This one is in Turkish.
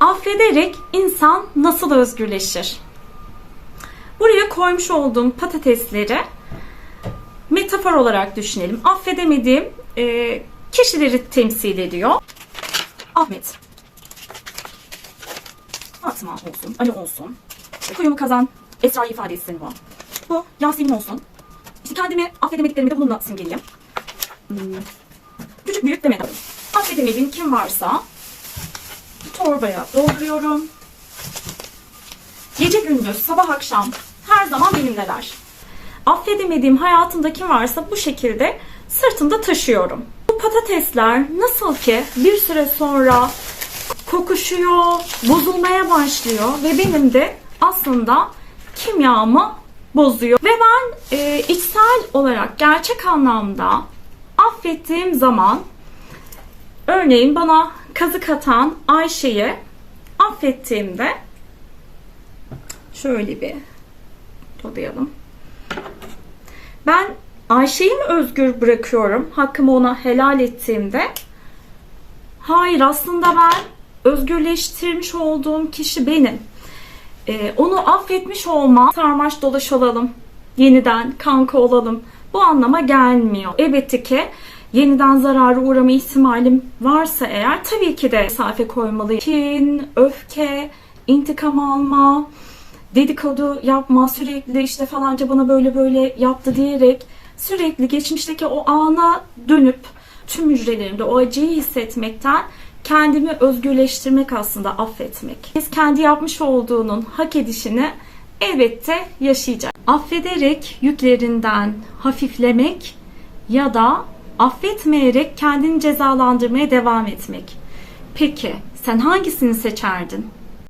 Affederek insan nasıl özgürleşir? Buraya koymuş olduğum patatesleri metafor olarak düşünelim. Affedemediğim e, kişileri temsil ediyor. Ahmet. Fatma olsun, Ali olsun. İşte kuyumu kazan, Esra ifade etsin bu. Bu Yasemin olsun. İşte kendimi affedemediklerimi de bununla simgeleyeyim. Hmm. Küçük büyük demedim. Affedemediğim kim varsa torbaya dolduruyorum. Gece gündüz, sabah akşam her zaman benimleler. Affedemediğim hayatımda kim varsa bu şekilde sırtımda taşıyorum. Bu patatesler nasıl ki bir süre sonra kokuşuyor, bozulmaya başlıyor ve benim de aslında kimyamı bozuyor. Ve ben e, içsel olarak gerçek anlamda affettiğim zaman örneğin bana kazık atan Ayşe'yi affettiğimde şöyle bir odayalım. Ben Ayşe'yi mi özgür bırakıyorum? Hakkımı ona helal ettiğimde Hayır aslında ben özgürleştirmiş olduğum kişi benim. Ee, onu affetmiş olma, sarmaş dolaş olalım, yeniden kanka olalım. Bu anlama gelmiyor. Elbette ki yeniden zarara uğrama ihtimalim varsa eğer tabii ki de mesafe koymalıyım. Kin, öfke, intikam alma, dedikodu yapma, sürekli işte falanca bana böyle böyle yaptı diyerek sürekli geçmişteki o ana dönüp tüm hücrelerimde o acıyı hissetmekten kendimi özgürleştirmek aslında affetmek. Biz kendi yapmış olduğunun hak edişini elbette yaşayacak. Affederek yüklerinden hafiflemek ya da affetmeyerek kendini cezalandırmaya devam etmek. Peki sen hangisini seçerdin?